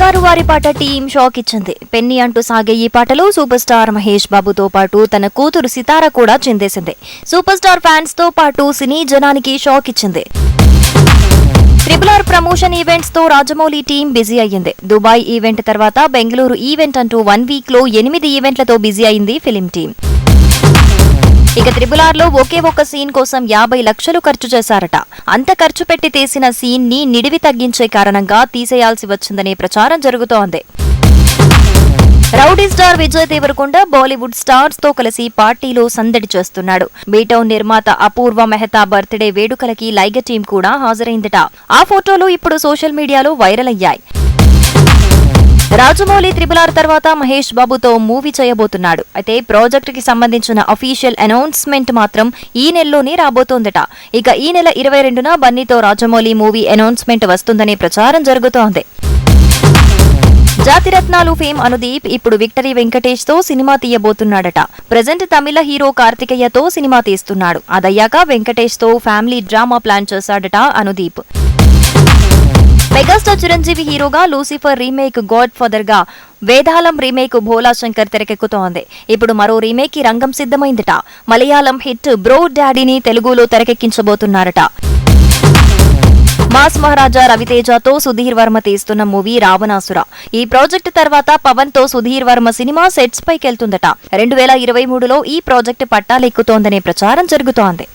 బంగారు వారి పాట టీం షాక్ ఇచ్చింది. పెన్ని అంటూ సాగే ఈ పాటలో సూపర్ స్టార్ మహేష్ బాబుతో పాటు తన కూతురు సితార కూడా చెందేసింది. సూపర్ స్టార్ ఫ్యాన్స్తో పాటు సినీ జనానికి షాక్ ఇచ్చింది. ట్రిపుల్ ఆర్ ప్రమోషన్ ఈవెంట్స్తో రాజమౌళి టీం బిజీ అయ్యింది. దుబాయ్ ఈవెంట్ తర్వాత బెంగళూరు ఈవెంట్ అంటూ వన్ వీక్లో ఎనిమిది ఈవెంట్లతో బిజీ అయింది ఫిలిం టీం. ఇక త్రిబుల్ ఆర్లో ఒకే ఒక్క సీన్ కోసం యాభై లక్షలు ఖర్చు చేశారట. అంత ఖర్చు పెట్టి తీసిన సీన్ని నిడివి తగ్గించే కారణంగా తీసేయాల్సి వచ్చిందనే ప్రచారం జరుగుతోంది. Rowdy star Vijay Deverakonda Bollywood స్టార్స్తో కలిసి పార్టీలో సందడి చేస్తున్నాడు. బీటౌన్ నిర్మాత అపూర్వ మెహతా బర్త్డే వేడుకలకి లైగ టీం కూడా హాజరైందట. ఆ ఫోటోలు ఇప్పుడు సోషల్ మీడియాలో వైరల్ అయ్యాయి. రాజమౌళి త్రిబుల్ ఆర్ తర్వాత మహేష్ బాబుతో మూవీ చేయబోతున్నాడు. అయితే ప్రాజెక్ట్కి సంబంధించిన అఫీషియల్ అనౌన్స్మెంట్ మాత్రం ఈ నెలలోనే రాబోతోందట. ఇక ఈ నెల ఇరవై రెండున బన్నీతో రాజమౌళి మూవీ అనౌన్స్మెంట్ వస్తుందనే ప్రచారం జరుగుతోంది. జాతిరత్నాలు ఫేమ్ అనుదీప్ ఇప్పుడు విక్టరీ వెంకటేష్తో సినిమా తీయబోతున్నాడట. ప్రజెంట్ తమిళ హీరో కార్తికేయతో సినిమా తీస్తున్నాడు. అదయ్యాక వెంకటేష్తో ఫ్యామిలీ డ్రామా ప్లాన్ చేశాడట అనుదీప్. చిరంజీవి హీరోగా లూసిఫర్ రీమేక్ గాడ్ ఫాదర్గా వేదాలం రీమేక్ భోలా శంకర్ తెరకెక్కుతోంది. ఇప్పుడు మరో రీమేక్కి రంగం సిద్ధమైందట. మలయాళం హిట్ బ్రో డాడీని తెలుగులో తెరకెక్కించబోతున్నారట. మాస్ మహారాజా రవితేజతో సుధీర్ వర్మ తీస్తున్న మూవీ రావణాసుర. ఈ ప్రాజెక్ట్ తర్వాత పవన్తో సుధీర్ వర్మ సినిమా సెట్స్ పైకెళ్తుందట. రెండు వేల ఇరవై మూడులో ఈ ప్రాజెక్ట్ పట్టాలెక్కుతోందనే ప్రచారం జరుగుతోంది.